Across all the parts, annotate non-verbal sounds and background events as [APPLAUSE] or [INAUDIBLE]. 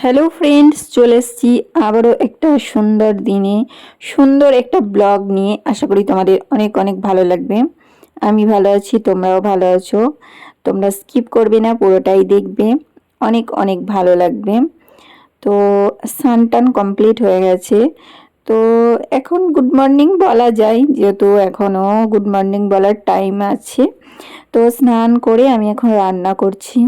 Hello friends চলে এসেছি আবারও একটা সুন্দর দিনে, সুন্দর একটা ব্লগ নিয়ে। আশা করি তোমাদের অনেক অনেক ভালো লাগবে। আমি ভালো আছি, তোমরাও ভালো আছো। তোমরা স্কিপ করবে না, পুরোটাই দেখবে। অনেক অনেক ভালো লাগবে। তো সানটান কমপ্লিট হয়ে গেছে। তো, এখন গুড মর্নিং বলা যায়, যেহেতু এখনও গুড মর্নিং বলার টাইম আছে। তো, স্নান করে আমি এখন রান্না করছি।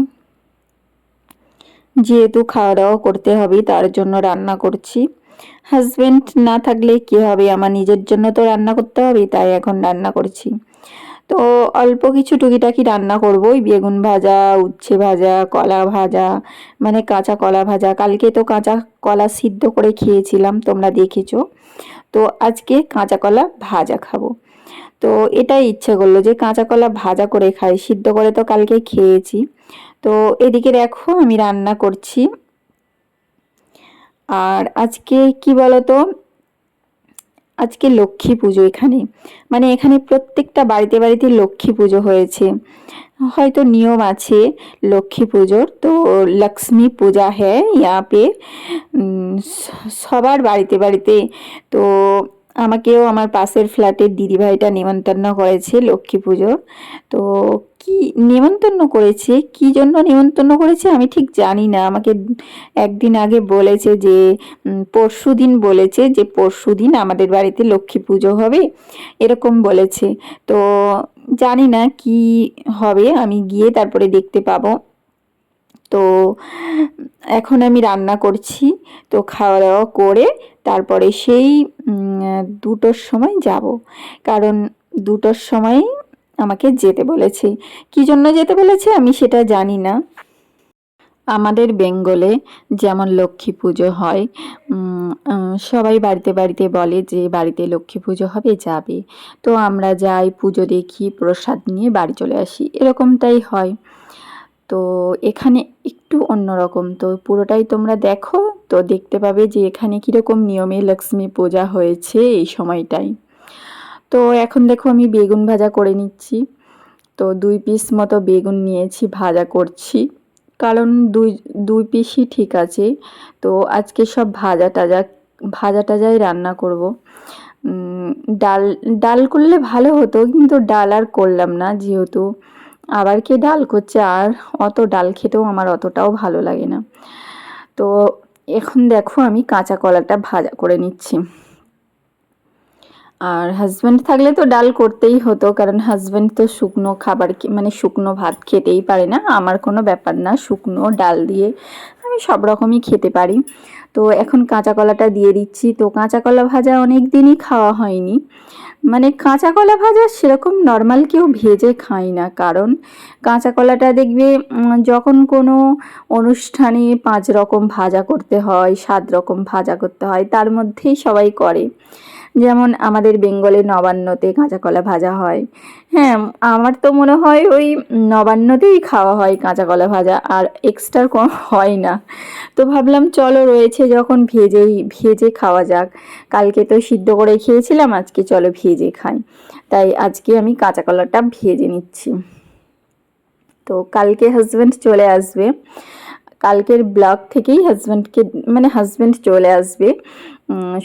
যেহেতু খাওয়া দাওয়া করতে হবে তার জন্য রান্না করছি। হাজব্যান্ড না থাকলে কী হবে? আমার নিজের জন্য তো রান্না করতে হবে, তাই এখন রান্না করছি। তো অল্প কিছু টুকিটাকি রান্না করব। ওই বেগুন ভাজা, উচ্ছে ভাজা, কলা ভাজা মানে কাঁচা কলা ভাজা। কালকে তো কাঁচা কলা সিদ্ধ করে খেয়েছিলাম, তোমরা দেখেছ। তো আজকে কাঁচা কলা ভাজা খাব। তো এটাই ইচ্ছে করল যে কাঁচা কলা ভাজা করে খাই। সিদ্ধ করে তো কালকে খেয়েছি। তো এদিকে দেখো আমি রান্না করছি। আর আজকে কি বলতো? আজকে লক্ষ্মী পুজো এখানে। মানে এখানে প্রত্যেকটা বাড়িতে বাড়িতে লক্ষ্মী পুজো হয়েছে। হয়তো নিয়ম আছে লক্ষ্মী পুজোর। তো লক্ষ্মী পূজা হ্যাঁ ইয়া পে সবার বাড়িতে বাড়িতে। তো আমাকেও আমার পাশের ফ্ল্যাটের দিদিভাইটা নিমন্ত্রণ করেছে লক্ষ্মী পুজো। তো কি নিমন্ত্রণ করেছে? কি জন্য নিমন্ত্রণ করেছে আমি ঠিক জানি না। আমাকে একদিন আগে বলেছে যে পরশু দিন বলেছে যে, পরশু দিন আমাদের বাড়িতে লক্ষ্মী পুজো হবে। এরকম বলেছে। তো জানি না কি হবে। আমি গিয়ে তারপরে দেখতে পাবো। তো এখন আমি রান্না করছি। তো খাওয়া দাওয়া করে তারপরে সেই দুটোর সময় যাব। কারণ দুটোর সময় আমাকে যেতে বলেছে। কি জন্য যেতে বলেছে আমি সেটা জানি না। আমাদের বেঙ্গলে যেমন লক্ষ্মী পুজো হয় সবাই বাড়িতে বাড়িতে বলে যে বাড়িতে লক্ষ্মী পুজো হবে, যাবে। তো আমরা যাই, পুজো দেখি, প্রসাদ নিয়ে বাড়ি চলে আসি। এরকমটাই হয়। তো এখানে একটু অন্যরকম তো পুরোটাই তোমরা দেখো, তো দেখতে পাবে যে এখানে কীরকম নিয়মে লক্ষ্মী পূজা হয়েছে এই সময়টাই। তো এখন দেখো আমি বেগুন ভাজা করে নিচ্ছি। তো দুই পিস মতো বেগুন নিয়েছি, ভাজা করছি। কারণ দুই দুই পিসই ঠিক আছে। তো আজকে সব ভাজা টাজা, ভাজা টাজাই রান্না করব। ডাল ডাল করলে ভালো হতো, কিন্তু ডাল আর করলাম না যেহেতু আবার কে ডাল করছে? আর অত ডাল খেতেও আমার অতটাও ভালো লাগে না। তো এখন দেখো আমি কাঁচা কলাটা ভাজা করে নিচ্ছি। আর হাজব্যান্ড থাকলে তো ডাল করতেই হতো, কারণ হাজব্যান্ড তো শুকনো খাবার মানে শুকনো ভাত খেতেই পারে না। আমার কোনো ব্যাপার না, শুকনো ডাল দিয়ে আমি সব রকমই খেতে পারি। তো এখন কাঁচা কলাটা দিয়ে দিচ্ছি। তো কাঁচা কলা ভাজা অনেক দিনই খাওয়া হয়নি। মানে কাঁচা কলা ভাজা সেরকম নর্মাল কেউ ভেজে খায় না। কারণ কাঁচা কলাটা দেখবে যখন কোনো অনুষ্ঠানে পাঁচ রকম ভাজা করতে হয়, সাত রকম ভাজা করতে হয়, তার মধ্যেই সবাই করে। যেমন আমাদের বেঙ্গলে নবান্নতে কাঁচা কলা ভাজা হয়। হ্যাঁ আমার তো মনে হয় ওই নবান্নতেই খাওয়া হয় কাঁচা কলা ভাজা, আর এক্সট্রা কম হয় না। তো ভাবলাম চলো রয়েছে যখন ভেজেই, ভেজে খাওয়া যাক। কালকে তো সিদ্ধ করে খেয়েছিলাম, আজকে চলো ভেজে খাই। তাই আজকে আমি কাঁচা কলাটা ভেজে নিচ্ছি। তো কালকে হাজব্যান্ড চলে আসবে। কালকের ব্লগ থেকেই হাজব্যান্ডকে মানে হাজব্যান্ড চলে আসবে।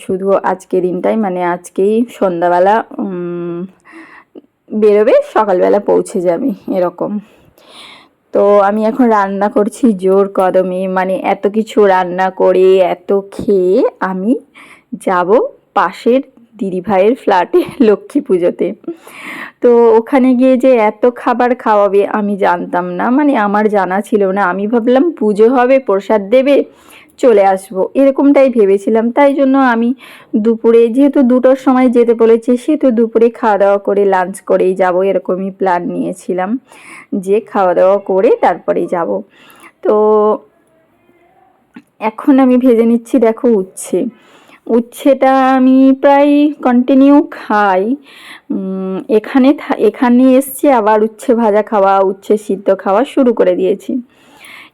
শুধু আজকে দিনটাই মানে আজকেই সন্ধ্যাবেলা বেরোবে, সকালবেলা পৌঁছে যাবে, এরকম। তো আমি এখন রান্না করছি জোর কদমে মানে এত কিছু রান্না করে, এত খেয়ে আমি যাব পাশের দিদিভাইয়ের ফ্ল্যাটে [LAUGHS] লক্ষ্মী পুজোতে। তো ওখানে গিয়ে যে এত খাবার খাওয়াবে আমি জানতাম না। মানে আমার জানা ছিল না। আমি ভাবলাম পুজো হবে, প্রসাদ দেবে, চলে আসব। এরকমটাই ভেবেছিলাম। তাই জন্য আমি দুপুরে, যেহেতু দুটোর সময় যেতে বলেছে, সেহেতু দুপুরে খাওয়া দাওয়া করে লাঞ্চ করেই যাব। এরকমই প্ল্যান নিয়েছিলাম যে খাওয়া দাওয়া করে তারপরে যাব। তো এখন আমি ভেজে নিচ্ছি, দেখো উচ্ছে। উচ্ছেটা আমি প্রায় কন্টিনিউ খাই। এখানে এখানে এসছি, আবার উচ্ছে ভাজা খাওয়া, উচ্ছে সিদ্ধ খাওয়া শুরু করে দিয়েছি।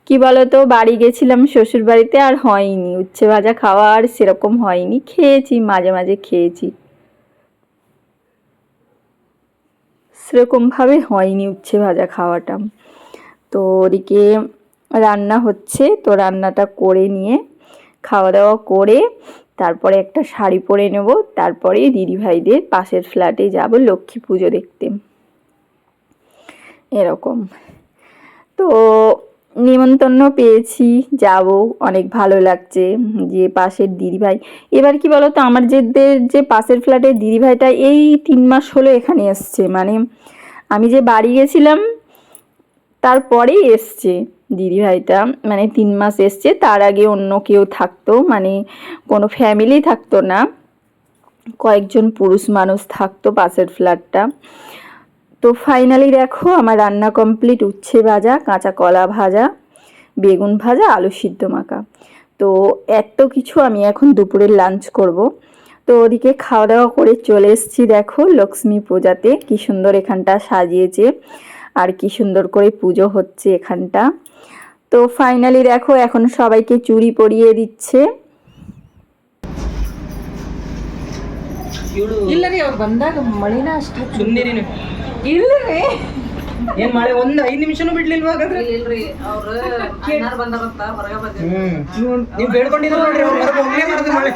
কি বলতো, বাড়ি গেছিলাম শ্বশুর বাড়িতে আর হয়নি। উচ্ছে ভাজা খাওয়া আর সেরকম হয়নি। খেয়েছি, মাঝে মাঝে খেয়েছি। সেরকমভাবে হয়নি উচ্ছে ভাজা খাওয়াটা। তো ওদিকে রান্না হচ্ছে, তো রান্নাটা করে নিয়ে, খাওয়া দাওয়া করে তারপরে একটা শাড়ি পরে নেব, তারপরে দিদিভাইদের পাশের ফ্ল্যাটে যাব লক্ষ্মী পুজো দেখতে। এরকম। তো নিমন্ত্রণ পেয়েছি, যাব, অনেক ভালো লাগছে। যে পাশের দিদিভাই এবার কি বলো তো আমার যেদের যে পাশের ফ্ল্যাটের দিদিভাইটা এই তিন মাস হলো এখানে এসছে। মানে আমি যে বাড়ি গেছিলাম তারপরেই এসছে দিদিভাইটা। মানে তিন মাস এসছে, তার আগে অন্য কেউ থাকতো মানে কোনো ফ্যামিলি থাকতো না। কয়েকজন পুরুষ মানুষ থাকতো পাশের ফ্ল্যাটটা তো ফাইনালি দেখো, আমার রান্না কমপ্লিট উচ্ছে ভাজা, কাঁচা কলা ভাজা, বেগুন ভাজা, আলু সিদ্ধ মাখা। তো এত কিছু আমি এখন দুপুরের লাঞ্চ করব। তো ওদিকে খাওয়া দাওয়া করে চলে এসেছি, দেখো, লক্ষ্মী পূজাতে, কি সুন্দর এখানটা সাজিয়েছে। আর কি সুন্দর করে পুজো হচ্ছে এখানটা তো ফাইনালি দেখো এখন সবাইকে চুড়ি পরিয়ে দিচ্ছে ಇವಳು ಇಲ್ಲ ರೀ ಅವ್ರು ಬಂದಾಗ ಮಳಿನ ಅಷ್ಟ ಸುಮ್ಮನಿರಿ ನೀವು ಇಲ್ರಿ ಏನ್ ಮಳೆ ಒಂದ್ ಐದ್ ನಿಮಿಷನೂ ಬಿಡ್ಲಿಲ್ವಾ ಹಾಗಾದ್ರೆ ಇಲ್ರಿ ಅವ್ರ ಅಣ್ಣಾರ್ ಬಂದಾರಂತ ಹೊರಗ ಬಂದಿರಿ ಹ್ಮ್ ನೀವ್ ಬೇಡ್ಕೊಂಡಿದ್ರ ನೋಡ್ರಿ ಅವ್ರು ಹೊರಗೆ ಹೋಗ್ಲೇ ಮಾಡ್ದೆ ಮಳೆ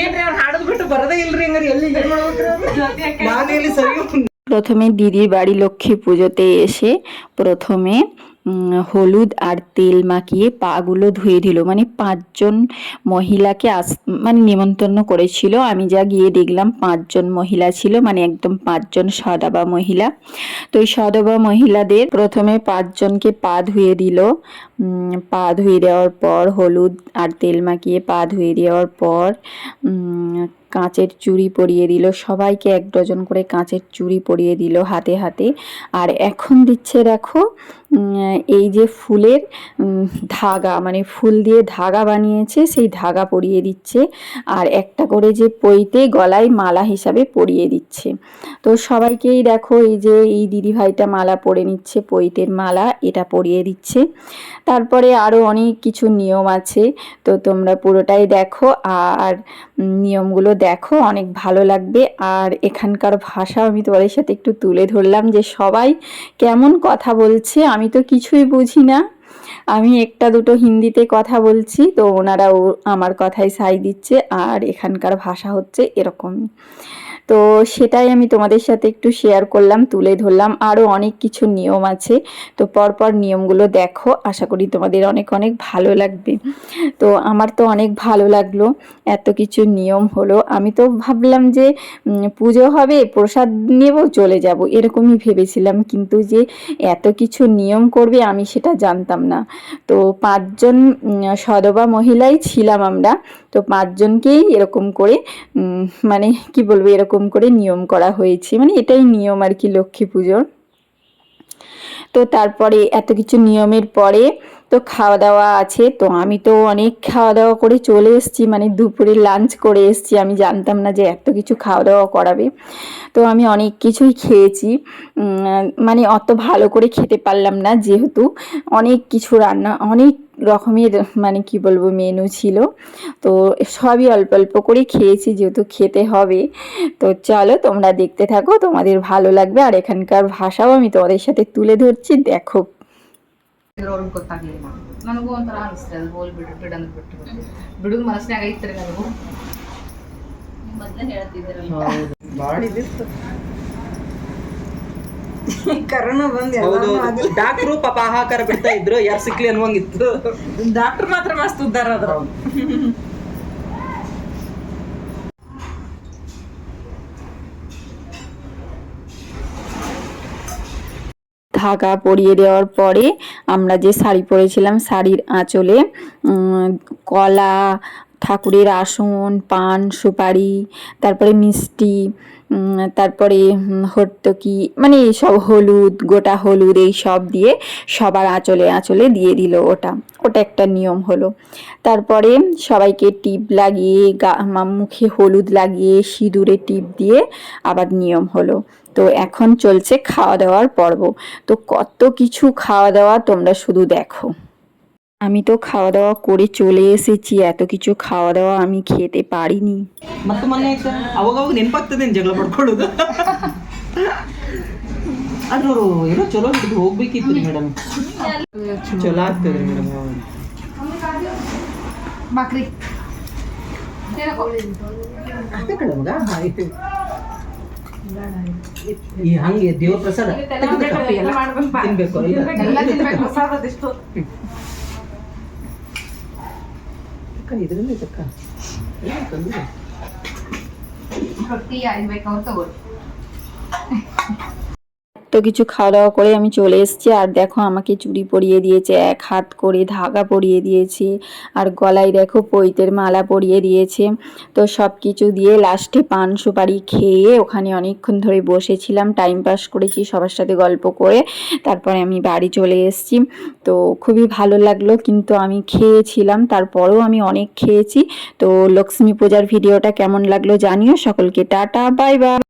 ಏನ್ರಿ ಅವ್ರ ಹಾಡದ್ ಬಿಟ್ಟು ಬರದೇ ಇಲ್ರಿ ಹಂಗಾರೆ ಎಲ್ಲಿ ಏನ್ ಮಾಡ್ಬೇಕ್ರಿ ನಾನೇಲಿ ಸರಿ প্রথমে দিদির বাড়ি লক্ষ্মী পুজোতে এসে প্রথমে হলুদ আর তেল মাখিয়ে পাগুলো ধুয়ে দিল। মানে পাঁচজন মহিলাকে আস মানে নিমন্ত্রণ করেছিল। আমি যা গিয়ে দেখলাম পাঁচজন মহিলা ছিল মানে একদম পাঁচজন সদাবা মহিলা। তো এই সদাবা মহিলাদের প্রথমে পাঁচজনকে পা ধুয়ে দিল। পা ধুয়ে দেওয়ার পর, হলুদ আর তেল মাখিয়ে পা ধুয়ে দেওয়ার পর কাঁচের চুড়ি পরিয়ে দিল। সবাইকে এক ডজন করে কাঁচের চুড়ি পরিয়ে দিল হাতে হাতে। আর এখন দিচ্ছে দেখো এই যে ফুলের ধাগা মানে ফুল দিয়ে ধাগা বানিয়েছে, সেই ধাগা পরিয়ে দিচ্ছে। আর একটা করে যে পইতে গলায় মালা হিসাবে পরিয়ে দিচ্ছে। তো সবাইকেই দেখো, এই যে এই দিদিভাইটা মালা পরে নিচ্ছে পৈতের মালা, এটা পরিয়ে দিচ্ছে। তারপরে আরও অনেক কিছু নিয়ম আছে। তো তোমরা পুরোটাই দেখো আর নিয়মগুলো দেখো, অনেক ভালো লাগবে। আর এখানকার ভাষা আমি তোমাদের সাথে একটু তুলে ধরলাম যে সবাই কেমন কথা বলছে, আমি তো কিছুই বুঝি না। আমি একটা দুটো হিন্দিতে কথা বলছি, তো ওনারাও আমার কথায় সাই দিচ্ছে আর এখানকার ভাষা হচ্ছে এরকমই তো সেটাই আমি তোমাদের সাথে একটু শেয়ার করলাম, তুলে ধরলাম। আরও অনেক কিছু নিয়ম আছে। তো পরপর নিয়মগুলো দেখো। আশা করি তোমাদের অনেক অনেক ভালো লাগবে। তো আমার তো অনেক ভালো লাগল। এত কিছু নিয়ম হলো। আমি তো ভাবলাম যে পুজো হবে, প্রসাদ নেব, চলে যাব। এরকমই ভেবেছিলাম। কিন্তু যে এত কিছু নিয়ম করবে, আমি সেটা জানতাম না। তো পাঁচজন সদবা মহিলাই ছিলাম আমরা। তো পাঁচজনকেই এরকম করে মানে কি বলব, এরকম করে নিয়ম করা হয়েছে। মানে এটাই নিয়ম আর কি লক্ষ্মী পুজোর। তো তারপরে এত কিছু নিয়মের পরে তো খাওয়া দাওয়া আছে, তো আমি তো অনেক খাওয়া দাওয়া করে চলে এসেছি মানে দুপুরে লাঞ্চ করে এসেছি, আমি জানতাম না যে এত কিছু খাওয়া দাওয়া করাবে। তো আমি অনেক কিছুই খেয়েছি মানে অত ভালো করে খেতে পারলাম না যেহেতু অনেক কিছু রান্না, অনেক রকমের মানে কি বলব মেনু ছিল। তো সবই অল্প অল্প করে খেয়েছি যেহেতু খেতে হবে। তো চলো তোমরা দেখতে থাকো, তোমাদের ভালো লাগবে, আর এখানকার ভাষাও আমি তোমাদের সাথে তুলে ধরছি, দেখো। ಅವ್ರಿಗೆ ಗೊತ್ತಾಗ್ಲಿಲ್ಲ. ನನಗೂ ಒಂಥರ ಅನಿಸ್ತದೆ ಅದು ಹೋಲ್ ಬಿಡು ಅಂತ ಬಿಟ್ಟು ಬಿಡುದು ಮನಸ್ಸಿನಾಗ ಐತ್ರಿ ನನಗೂ. ಮೊದ್ಲೇ ಇದಿತ್ತು ಕರೋನಾ ಬಂದ್ ಹೌದು ಡಾಕ್ಟ್ರು ಪಾಪ ಆಹಾಕಾರ ಬಿಡ್ತಾ ಇದ್ರು ಯಾರು ಸಿಕ್ಲಿ ಅನ್ನುವಂಗಿತ್ತು ಡಾಕ್ಟರ್ ಮಾತ್ರ ಮಸ್ತ್ ಉದ್ದಾರ ಅದ್ರ ধাগা পরিয়ে দেওয়ার পরে আমরা যে শাড়ি পরেছিলাম শাড়ির আঁচলে কলা, ঠাকুরের আসন, পান, সুপারি, তারপরে মিষ্টি তারপরে হর্তকি মানে সব হলুদ, গোটা হলুদ এই সব দিয়ে সবার আঁচলে আঁচলে দিয়ে দিল ওটা। ওটা একটা নিয়ম হলো। তারপরে সবাইকে টিপ লাগিয়ে গা মুখে হলুদ লাগিয়ে সিঁদুরে টিপ দিয়ে আবার নিয়ম হলো। তো এখন চলছে খাওয়া দাওয়ার পর্ব। তো কত কিছু খাওয়া দাওয়া তোমরা শুধু দেখো। আমি তো খাওয়া দাওয়া করে চলে এসেছি এত কিছু খাওয়া দাওয়া আমি খেতে পারিনি ಮತ್ತೆ ಮೊನ್ನೆ ಆಯ್ತಾ ಅವಾಗ ಅವಾಗ ನೆನಪಾಗ್ತದೆ ಜಗಳ ಪಡ್ಕೊಳ್ಳೋದು ಆದ್ರೂ ಏನೋ ಚಲೋ ಹಿಡಿದು ಹೋಗ್ಬೇಕಿತ್ತು ರೀ ಮೇಡಮ್ ಚಲೋ ಆಗ್ತದ್ರಿ ಮೇಡಮ್ ಬಾಕ್ರಿ ನಮ್ಗ ಆಯ್ತು ಈ ಹಂಗೆ ದೇವ್ರ ಪ್ರಸಾದ ತಿನ್ಬೇಕು ಇಲ್ಲ ಎಲ್ಲ ತಿನ್ಬೇಕು ಪ್ರಸಾದದಿಷ್ಟು ಅಕ್ಕ ಇದರಿಂದ ಇದಕ್ಕ ಏನು ತೊಂದರೆ? ಭಕ್ತಿ ಯಾರಿಗೆ ತಗೋರಿ. তো কিছু খাওয়া দাওয়া করে আমি চলে এসেছি আর দেখো আমাকে চুড়ি পরিয়ে দিয়েছে, এক হাত করে ধাগা পরিয়ে দিয়েছে আর গলায় দেখো পৈতের মালা পরিয়ে দিয়েছে। তো সব কিছু দিয়ে লাস্টে পান সুপারি খেয়ে ওখানে অনেকক্ষণ ধরে বসেছিলাম টাইম পাস করেছি সবার সাথে গল্প করে, তারপরে আমি বাড়ি চলে এসেছি। তো খুবই ভালো লাগল কিন্তু আমি খেয়েছিলাম, তারপরেও আমি অনেক খেয়েছি। তো লক্ষ্মী পূজার ভিডিওটা কেমন লাগল জানিও, সকলকে টাটা বাই বাই